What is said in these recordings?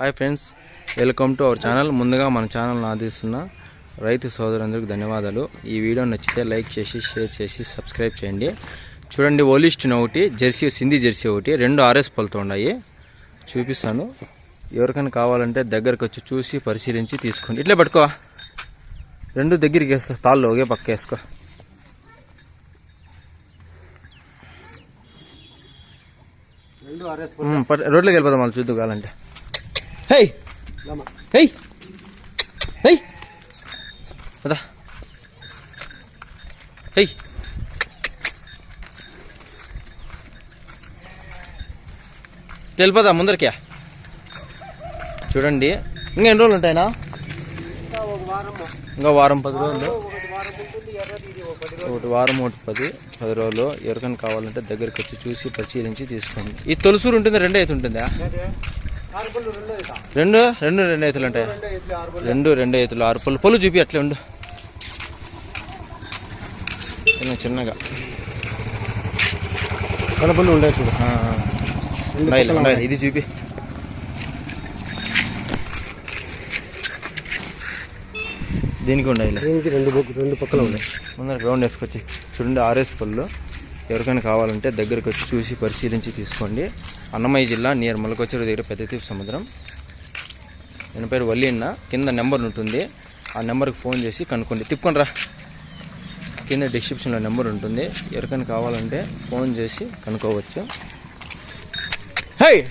Hi friends welcome to our channel. ముందుగా మన ఛానల్ని ఆదిస్తున్న రైతు సోదరులందరికీ ధన్యవాదాలు. ఈ వీడియో నచ్చితే లైక్ చేసి షేర్ చేసి సబ్స్క్రైబ్ చేయండి. చూడండి ఓలిస్టిన్ ఒకటి జెర్సీ సింధీ జెర్సీ ఒకటి రెండు ఆర్ఎస్ పళ్ళతో ఉన్నాయి. చూపిస్తాను. ఎవరికైనా కావాలంటే దగ్గరకు వచ్చి చూసి పరిశీలించి తీసుకోండి. ఇట్లే పట్టుకో. రెండు దగ్గరికి వేస్తా తాళ్ళు ఒకే పక్క వేసుకో. రోడ్లోకి వెళ్ళిపోదాం మళ్ళీ చూద్దు కావాలంటే. హై! హై! హై! పదా. హై! తెలిపదా ముందరికే. చూడండి. ఇంకా ఎన్ని రోజులు ఉంటాయినా ఇంకా వారం పది రోజులు. ఒకటి వారం ఒకటి పది పది రోజులు. ఎవరికైనా కావాలంటే దగ్గరికి వచ్చి చూసి పరిశీలించి తీసుకోండి. ఈ తొలసూరు ఉంటుందా రెండే అయితే ఉంటుందా? రెండో రెండు? రెండు ఎత్తులు ఉంటాయి రెండో ఎత్తులు ఆరు పళ్ళు. రెండు రెండు ఎత్తులు ఆరు పళ్ళు. పళ్ళు చూపి అట్లే ఉండు. చిన్న చిన్నగా. కడపళ్ళు ఉండే చూడు. ఉండాలి ఉండాలి ఇది చూపి. దీనికి ఉండాలి దీనికి రెండు బొక్కు రెండు పక్కల ఉన్నాయి. ముందర గ్రౌండ్ వేసుకొచ్చి చూడండి ఆర్ఎస్ పళ్ళు. ఎవరికైనా కావాలంటే దగ్గరకు వచ్చి చూసి పరిశీలించి తీసుకోండి. అన్నమయ్య జిల్లా నియర్ మొలకొచ్చూరు దగ్గర పెద్దతీపు సముద్రం. నేను పేరు వల్లిన్న కింద నెంబర్ ఉంటుంది. ఆ నెంబర్కి ఫోన్ చేసి కనుక్కోండి. తిప్పుకొని రా. కింద డిస్క్రిప్షన్లో నెంబర్ ఉంటుంది. ఎవరికైనా కావాలంటే ఫోన్ చేసి కనుక్కోవచ్చు. హై!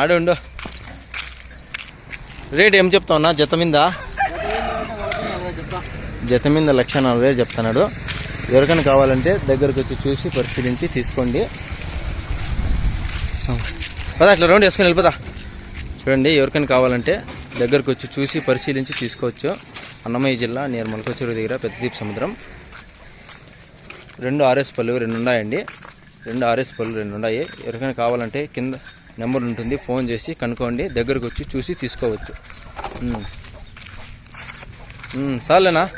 ఆడే ఉండు. రేట్ ఏం చెప్తావున్నా జత మీద? జత మీద లక్ష నలభై వేలు చెప్తున్నాడు. ఎవరికైనా కావాలంటే దగ్గరకు వచ్చి చూసి పరిశీలించి తీసుకోండి. పదా అట్లా రౌండ్ వేసుకొని వెళ్ళిపోతా. చూడండి ఎవరికైనా కావాలంటే దగ్గరకు వచ్చి చూసి పరిశీలించి తీసుకోవచ్చు. అన్నమయ్య జిల్లా నియర్ మలకొచ్చూరు దగ్గర పెద్దదీప్ సముద్రం. రెండు ఆర్ఎస్ పళ్ళు రెండు ఉన్నాయండి. రెండు ఆర్ఎస్ పళ్ళు రెండు ఉన్నాయి. ఎవరికైనా కావాలంటే కింద నెంబర్ ఉంటుంది ఫోన్ చేసి కనుక్కోండి. దగ్గరకు వచ్చి చూసి తీసుకోవచ్చు. ఉమ్. చాలేనా